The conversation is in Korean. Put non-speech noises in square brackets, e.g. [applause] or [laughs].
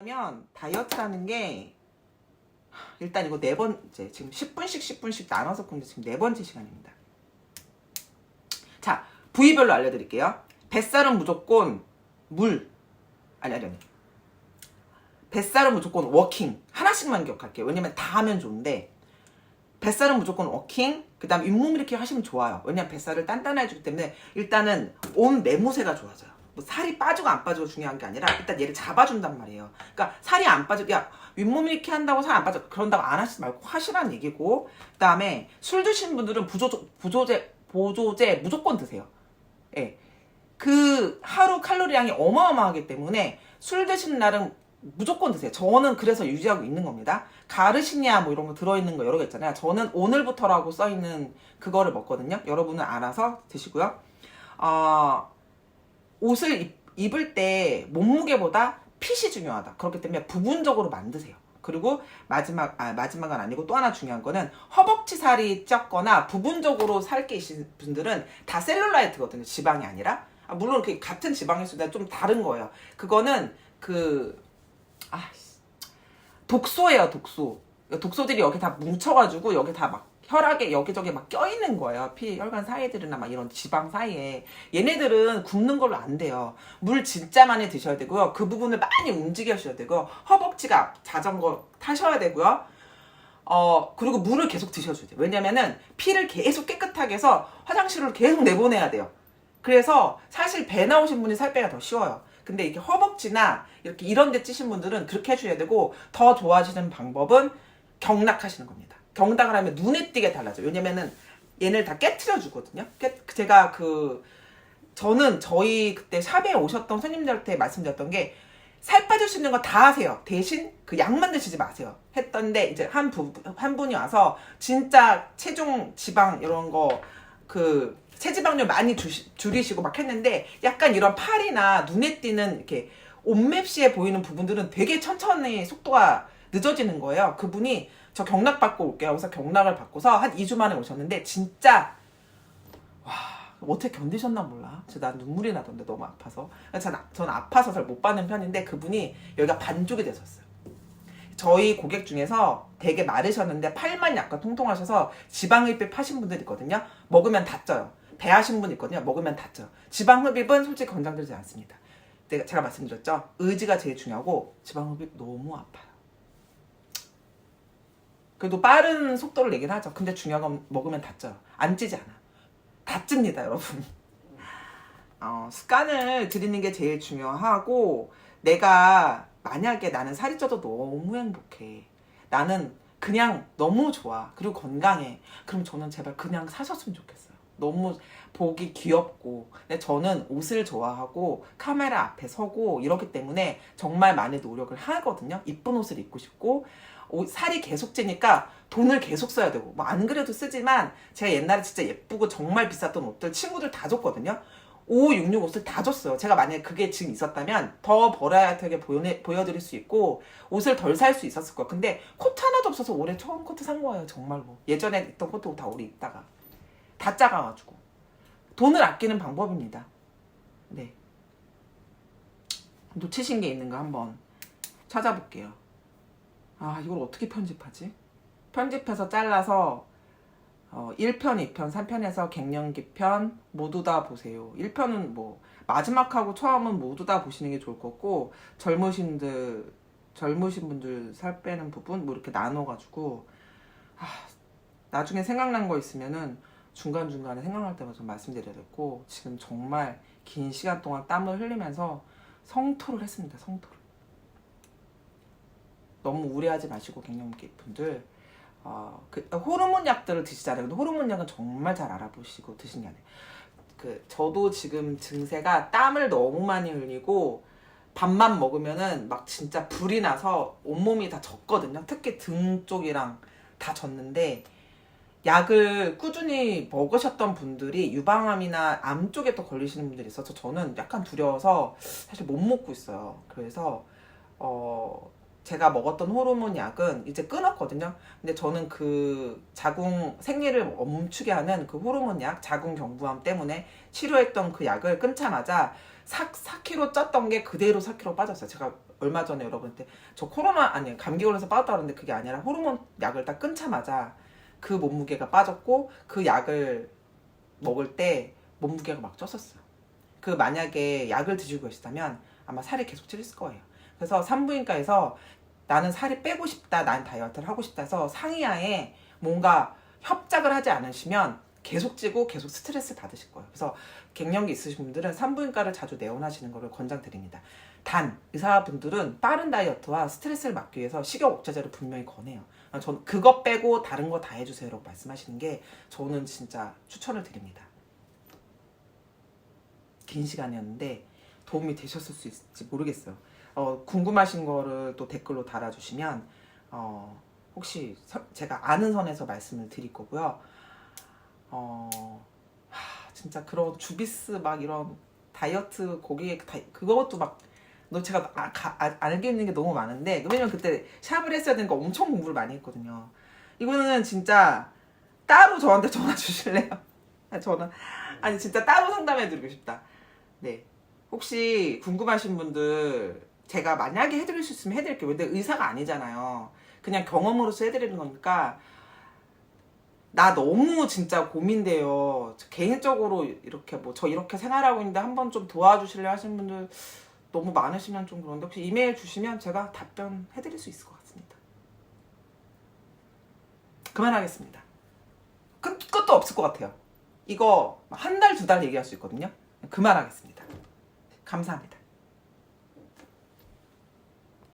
그러면 다이어트 하는 게 일단 이거 네 번째 지금 10분씩 10분씩 나눠서 근데 지금 네 번째 시간입니다. 자 부위별로 알려드릴게요. 뱃살은 무조건 물 아니 아니 아니 뱃살은 무조건 워킹 하나씩만 기억할게요. 왜냐면 다 하면 좋은데 뱃살은 무조건 워킹 그 다음 윗몸 이렇게 하시면 좋아요. 왜냐면 뱃살을 단단해주기 때문에 일단은 온 매무새가 좋아져요. 뭐 살이 빠지고 안 빠지고 중요한 게 아니라 일단 얘를 잡아준단 말이에요. 그러니까 살이 안 빠져 야 윗몸 이렇게 한다고 살 안 빠져 그런다고 안 하시지 말고 하시라는 얘기고 그다음에 술 드시는 분들은 부조 부조제 보조제 무조건 드세요. 예. 그 하루 칼로리량이 어마어마하기 때문에 술 드시는 날은 무조건 드세요. 저는 그래서 유지하고 있는 겁니다. 가르시냐 뭐 이런 거 들어있는 거 여러 개 있잖아요. 저는 오늘부터라고 써있는 그거를 먹거든요. 여러분은 알아서 드시고요. 어, 옷을 입, 입을 때 몸무게보다 핏이 중요하다. 그렇기 때문에 부분적으로 만드세요. 그리고 마지막 아 마지막은 아니고 또 하나 중요한 거는 허벅지 살이 쪘거나 부분적으로 살 게 있으신 분들은 다 셀룰라이트거든요. 지방이 아니라 아, 물론 그 같은 지방일 수도 좀 다른 거예요. 그거는 그 아, 씨. 독소예요, 독소. 독소들이 여기 다 뭉쳐가지고 여기 다막 혈압에 여기저기 막 껴있는 거예요. 피, 혈관 사이들이나 막 이런 지방 사이에. 얘네들은 굽는 걸로 안 돼요. 물 진짜 많이 드셔야 되고요. 그 부분을 많이 움직여셔야 되고요. 허벅지가 자전거 타셔야 되고요. 어, 그리고 물을 계속 드셔줘야 돼요. 왜냐면은 피를 계속 깨끗하게 해서 화장실을 계속 내보내야 돼요. 그래서 사실 배 나오신 분이 살 빼기가 더 쉬워요. 근데 이렇게 허벅지나 이렇게 이런 데 찌신 분들은 그렇게 해줘야 되고 더 좋아지는 방법은 경락하시는 겁니다. 경락을 하면 눈에 띄게 달라져요. 왜냐면은 얘를 다 깨트려 주거든요. 깨- 제가 그 저는 저희 그때 샵에 오셨던 손님들한테 말씀드렸던 게 살 빠질 수 있는 거 다 하세요. 대신 그 약만 드시지 마세요. 했던데 이제 한, 부, 한 분이 와서 진짜 체중 지방 이런 거 그 체지방률 많이 주시, 줄이시고 막 했는데 약간 이런 팔이나 눈에 띄는 이렇게 옷맵시에 보이는 부분들은 되게 천천히 속도가 늦어지는 거예요. 그분이 저 경락 받고 올게요. 그래서 경락을 받고서 한 2주 만에 오셨는데 진짜 와 어떻게 견디셨나 몰라. 진짜 난 눈물이 나던데 너무 아파서. 전, 전 아파서 잘 못 받는 편인데 그분이 여기가 반죽이 되셨어요. 저희 고객 중에서 되게 마르셨는데 팔만 약간 통통하셔서 지방흡입 하신 분들 있거든요. 먹으면 다 쪄요. 배 하신 분 있거든요. 먹으면 다 쪄요. 지방흡입은 솔직히 권장드리지 않습니다. 제가 말씀드렸죠. 의지가 제일 중요하고 지방흡입 너무 아파요. 그래도 빠른 속도를 내긴 하죠. 근데 중요한 건 먹으면 다 쪄요. 안 찌지 않아. 다 찝니다, 여러분. [laughs] 어, 습관을 들이는 게 제일 중요하고 내가 만약에 나는 살이 쪄도 너무 행복해. 나는 그냥 너무 좋아. 그리고 건강해. 그럼 저는 제발 그냥 사셨으면 좋겠어요. 너무 보기 귀엽고. 근데 저는 옷을 좋아하고 카메라 앞에 서고 이러기 때문에 정말 많이 노력을 하거든요. 이쁜 옷을 입고 싶고 옷, 살이 계속 찌니까 돈을 계속 써야 되고 뭐 안 그래도 쓰지만 제가 옛날에 진짜 예쁘고 정말 비쌌던 옷들 친구들 다 줬거든요. 5566 옷을 다 줬어요. 제가 만약에 그게 지금 있었다면 더 버라이어티하게 보여, 보여드릴 수 있고 옷을 덜 살 수 있었을 거예요. 근데 코트 하나도 없어서 올해 처음 코트 산 거예요. 정말로. 예전에 입던 코트 다 우리 입다가 다 작아가지고 돈을 아끼는 방법입니다. 네. 놓치신 게 있는가 한번 찾아볼게요. 아 이걸 어떻게 편집하지? 편집해서 잘라서 어, 1편, 2편, 3편에서 갱년기 편 모두 다 보세요. 1편은 뭐 마지막하고 처음은 모두 다 보시는 게 좋을 것 같고 젊으신들 젊으신 분들 살 빼는 부분 뭐 이렇게 나눠가지고 아, 나중에 생각난 거 있으면은 중간 중간에 생각날 때마다 좀 말씀드려야겠고 지금 정말 긴 시간 동안 땀을 흘리면서 성토를 했습니다. 성토를 너무 우려하지 마시고 갱년기 분들 어, 그 호르몬 약들을 드시잖아요. 호르몬 약은 정말 잘 알아보시고 드시는 게 아니에요. 그 저도 지금 증세가 땀을 너무 많이 흘리고 밥만 먹으면은 막 진짜 불이 나서 온몸이 다 젖거든요. 특히 등 쪽이랑 다 젖는데 약을 꾸준히 먹으셨던 분들이 유방암이나 암 쪽에 또 걸리시는 분들이 있어서 저는 약간 두려워서 사실 못 먹고 있어요. 그래서 어 제가 먹었던 호르몬 약은 이제 끊었거든요. 근데 저는 그 자궁 생리를 멈추게 하는 그 호르몬 약, 자궁 경부암 때문에 치료했던 그 약을 끊자마자 4, 4kg 쪘던 게 그대로 4kg 빠졌어요. 제가 얼마 전에 여러분한테 저 코로나 아니 감기 걸려서 빠졌다 그러는데 그게 아니라 호르몬 약을 딱 끊자마자 그 몸무게가 빠졌고 그 약을 먹을 때 몸무게가 막 쪘었어요. 그 만약에 약을 드시고 계시다면 아마 살이 계속 찌실 거예요. 그래서 산부인과에서 나는 살이 빼고 싶다, 난 다이어트를 하고 싶다 해서 상의하에 뭔가 협작을 하지 않으시면 계속 찌고 계속 스트레스 받으실 거예요. 그래서 갱년기 있으신 분들은 산부인과를 자주 내원하시는 것을 권장드립니다. 단 의사분들은 빠른 다이어트와 스트레스를 막기 위해서 식욕 억제제를 분명히 권해요. 전 그것 빼고 다른 거 다 해주세요라고 말씀하시는 게 저는 진짜 추천을 드립니다. 긴 시간이었는데 도움이 되셨을 수 있을지 모르겠어요. 어, 궁금하신 거를 또 댓글로 달아주시면 어, 혹시 서- 제가 아는 선에서 말씀을 드릴 거고요. 어, 하, 진짜 그런 주비스 막 이런 다이어트 고기 다, 그것도 막 너 제가 아, 가, 아, 알게 있는 게 너무 많은데 왜냐면 그때 샵을 했어야 되니까 엄청 공부를 많이 했거든요. 이거는 진짜 따로 저한테 전화 주실래요? [laughs] 전화 아니 진짜 따로 상담해 드리고 싶다. 네 혹시 궁금하신 분들 제가 만약에 해드릴 수 있으면 해드릴게요. 근데 의사가 아니잖아요. 그냥 경험으로서 해드리는 거니까 나 너무 진짜 고민돼요. 저 개인적으로 이렇게 뭐 저 이렇게 생활하고 있는데 한번 좀 도와주실래 하시는 분들 너무 많으시면 좀 그런데 혹시 이메일 주시면 제가 답변 해드릴 수 있을 것 같습니다. 그만하겠습니다. 끝, 끝도 없을 것 같아요. 이거 한 달, 두 달 얘기할 수 있거든요. 그만하겠습니다. 감사합니다.